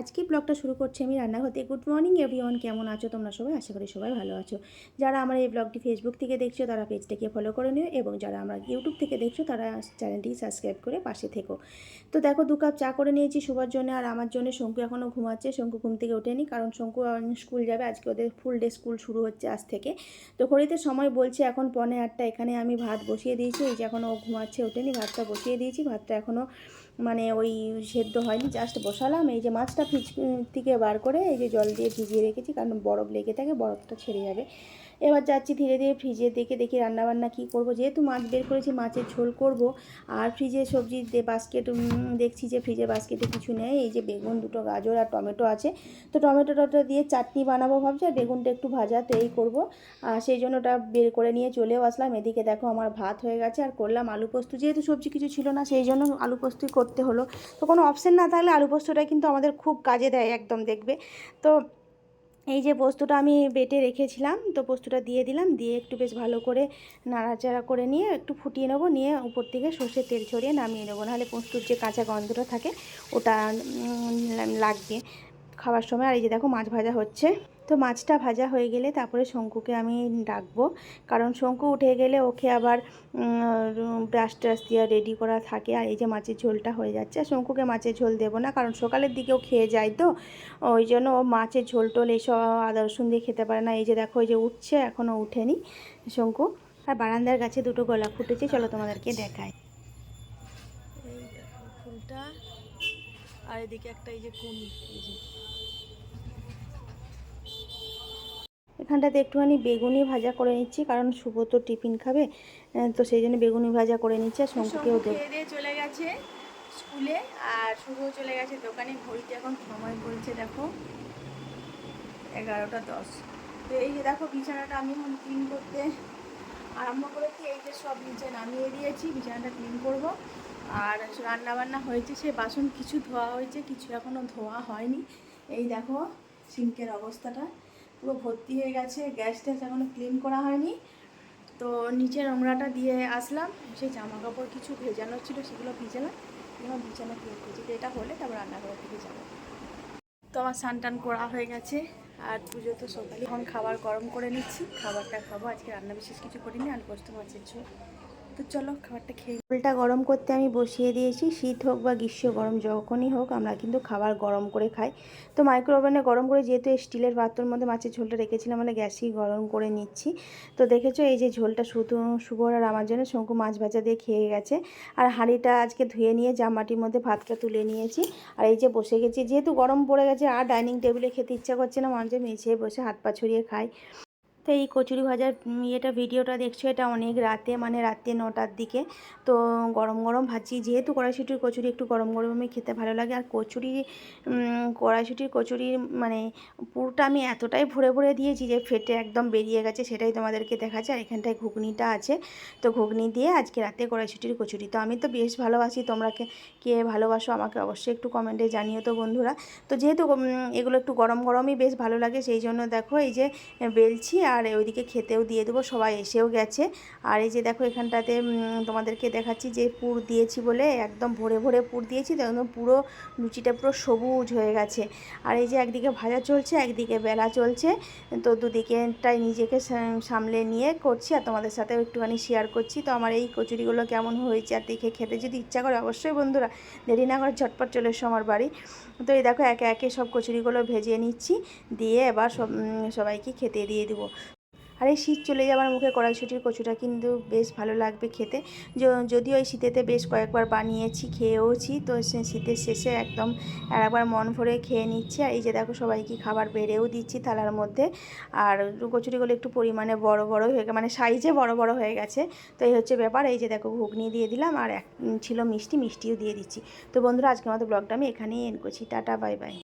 আজকে ব্লগটা শুরু করছি আমি রান্নাঘর থেকে গুড মর্নিং এভরিওয়ান কেমন আছো তোমরা সবাই? আশা করি সবাই ভালো আছো। যারা আমার এই ব্লগটি ফেসবুক থেকে দেখছ, তারা পেজটাকে ফলো করে নিও এবং যারা আমার ইউটিউব থেকে দেখছ, তারা চ্যানেলটি সাবস্ক্রাইব করে পাশে থেকো। তো দেখো, দু কাপ চা করে নিয়েছি শুভার জন্য, আর আমার জন্য শঙ্কু এখনও ঘুমাচ্ছে। শঙ্কু ঘুম থেকে ওঠেনি, কারণ শঙ্কু স্কুল যাবে। আজকে ওদের ফুল ডে স্কুল শুরু হচ্ছে আজ থেকে। তো ঘড়িতে সময় বলছে এখন পনে আটটা। এখানে আমি ভাত বসিয়ে দিয়েছি। এই যে এখনও ঘুমাচ্ছে, ওঠেনি। ভাতটা বসিয়ে দিয়েছি। ভাতটা এখনও মানে ওই সেদ্ধ হয়নি জাস্ট বসালাম। এই যে মাছটা ফ্রিজ থেকে বার করে এই যে জল দিয়ে ভিজিয়ে রেখেছি, কারণ বরফ লেগে থাকে, বরফটা ছেড়ে যাবে। এবার যাচ্ছি ধীরে ধীরে ফ্রিজে দেখে দেখি রান্নাবান্না কী করব। যেহেতু মাছ বের করেছি, মাছের ঝোল করব, আর ফ্রিজে সবজি বাস্কেট দেখছি যে ফ্রিজে বাস্কেটে কিছু নেই। এই যে বেগুন, দুটো গাজর আর টমেটো আছে। তো টমেটোটা দিয়ে চাটনি বানাবো ভাবছি, আর বেগুনটা একটু ভাজা তো এই করব। আর সেই জন্য ওটা বের করে নিয়ে চলেও আসলাম। এদিকে দেখো আমার ভাত হয়ে গেছে, আর করলাম আলু পোস্ত। যেহেতু সবজি কিছু ছিল না, সেই জন্য আলু পোস্তই করতে হলো। তো কোনো অপশান না থাকলে আলু পোস্তটা কিন্তু আমাদের খুব কাজে দেয় একদম দেখবে। তো এই যে পোস্তটা আমি বেটে রেখেছিলাম, তো পোস্তটা দিয়ে দিলাম, দিয়ে একটু বেশ ভালো করে নাড়াচাড়া করে নিয়ে একটু ফুটিয়ে নেব, নিয়ে উপর থেকে সর্ষের তেল ছড়িয়ে নামিয়ে নেব। নাহলে পোস্তর যে কাঁচা গন্ধটা থাকে, ওটা লাগবে। খাওয়ার সময়। আর এই যে দেখো মাছ ভাজা হচ্ছে। তো মাছটা ভাজা হয়ে গেলে তারপরে শঙ্কুকে আমি ডাকবো। কারণ শঙ্কু উঠে গেলে ওকে আবার ব্রাশ ট্রাশ দিয়ে রেডি করা থাকে। আর এই যে মাছের ঝোলটা হয়ে যাচ্ছে। আর শঙ্কুকে মাছের ঝোল দেবো না, কারণ সকালের দিকেও খেয়ে যায় তো। ওই জন্য ও মাছের ঝোল টোল এইসব আদা, রসুন দিয়ে খেতে পারে না। এই যে দেখো ওই যে উঠছে এখনও উঠেনি শঙ্কু। আর বারান্দার গাছে দুটো গোলাপ ফুটেছে। চলো তোমাদেরকে দেখায় এই দেখো ফুলটা। আর এদিকে একটা এই যে কোন যে। এখানটাতে একটুখানি বেগুনি ভাজা করে নিচ্ছি কারণ শুভ তো টিফিন খাবে তো সেই জন্য বেগুনি ভাজা করে নিচ্ছি আর শঙ্কুকেও চলে গেছে স্কুলে আর শুভ চলে গেছে দোকানে ঘড়িতে এখন সময় বলছে দেখো। এগারোটা দশ। তো এই যে দেখো বিছানাটা আমি এখন ক্লিন করতে আরম্ভ করেছি, এই যে সব নিচে নামিয়ে দিয়েছি, বিছানাটা ক্লিন করব। আর রান্না বান্না হয়েছে, সে বাসন কিছু ধোয়া হয়েছে, কিছু এখনও ধোয়া হয়নি। এই দেখো, সিঙ্কের অবস্থাটা। পুরো ভর্তি হয়ে গেছে, গ্যাস ট্যাস এখনও ক্লিন করা হয়নি। তো নিচে নোংরাটা দিয়ে আসলাম, সেই জামা কাপড় কিছু ভেজানো ছিল, সেগুলো ভিজালাম। এবার বিছানা ক্লিন করছি এটা হলে তারপর রান্নাঘরের দিকে যাব। তো আমার স্নান টান করা হয়ে গেছে। আর পুজো তো সকালে। এখন খাবার গরম করে নিচ্ছি। খাবারটা খাব। আজকে রান্না বিশেষ কিছু করিনি। আলু পোস্ত, মাছের ঝোল। তো চলো খাবারটা খেয়ে। ঝোলটা গরম করতে আমি বসিয়ে দিয়েছি। শীত হোক বা গ্রীষ্ম, গরম যখনই হোক, আমরা কিন্তু খাবার গরম করে খাই। তো মাইক্রো ওভেনে গরম করে যেহেতু স্টিলের পাত্রর মধ্যে মাছের ঝোলটা রেখেছিলাম মানে গ্যাসেই গরম করে নিচ্ছি। তো দেখেছ এই যে ঝোলটা শুধু শুভর আর আমার জন্য, শঙ্কু মাছ ভাজা দিয়ে খেয়ে গেছে। আর হাঁড়িটা আজকে ধুয়ে নিয়ে জামাটির মধ্যে ভাতটা তুলে নিয়েছি। আর এই যে বসে গেছি, যেহেতু গরম পড়ে গেছে, আর ডাইনিং টেবিলে খেতে ইচ্ছা করছে না মানুষ মেঝে বসে হাত পা ছড়িয়ে খাই তো এই কচুরি ভাজার ইয়েটা, ভিডিওটা দেখছ, এটা অনেক রাতে মানে রাতে নটার দিকে। তো গরম গরম ভাজি যেহেতু কড়াইশুটির কচুরি একটু গরম গরমে খেতে ভালো লাগে, আর কচুরি কড়াইশুটির কচুরির মানে পুরোটা আমি এতটাই ভরে ভরে দিয়েছি যে ফেটে একদম বেরিয়ে গেছে, সেটাই তোমাদেরকে দেখাচ্ছে। আর এখানটায় ঘুগনিটা আছে, তো ঘুগনি দিয়ে আজকে রাতে কড়াইশুটির কচুরি। তো আমি তো বেশ ভালোবাসি, তোমরা কে ভালোবাসো আমাকে অবশ্যই একটু কমেন্টে জানিও তো বন্ধুরা। তো যেহেতু এগুলো একটু গরম গরমই বেশ ভালো লাগে, সেই জন্য দেখো এই যে বেলছি আর ওইদিকে খেতেও দিয়ে দেবো, সবাই এসেও গেছে। আর এই যে দেখো এখানটাতে তোমাদেরকে দেখাচ্ছি যে পুর দিয়েছি বলে, একদম ভরে ভরে পুর দিয়েছি তো একদম পুরো লুচিটা পুরো সবুজ হয়ে গেছে। আর এই যে একদিকে ভাজা চলছে, একদিকে বেলা চলছে, তো দুদিকেটাই নিজেকে সামলে নিয়ে করছি আর তোমাদের সাথেও একটুখানি শেয়ার করছি। তো আমার এই কচুরিগুলো কেমন হয়েছে আর দেখে খেতে যদি ইচ্ছা করে, অবশ্যই বন্ধুরা দেরি না করে ঝটপট চলে এসো আমার বাড়ি। তো এই দেখো একে একে সব কচুরিগুলো ভেজে নিচ্ছি, দিয়ে এবার সব সবাইকে খেতে দিয়ে দেবো। আর এই শীত চলে যাওয়ার মুখে কড়াইশুটির কচুটা কিন্তু বেশ ভালো লাগবে খেতে। যদিও এই শীতেতে বেশ কয়েকবার বানিয়েছি, খেয়েওছি, তো শীতের শেষে একদম আর একবার মন ভরে খেয়ে নিচ্ছি। আর এই যে দেখো সবাইকে খাবার বেড়েও দিচ্ছি থালার মধ্যে। আর কচুরিগুলো একটু পরিমাণে বড় বড় হয়ে মানে সাইজে বড় বড় হয়ে গেছে। তো এই হচ্ছে ব্যাপার। এই যে দেখো ঘুগনি দিয়ে দিলাম আর এক, ছিল মিষ্টি, মিষ্টিও দিয়ে দিচ্ছি। তো বন্ধুরা, আজকের মতো ব্লগটা আমি এখানেই এন্ড করছি। Tata, bye bye.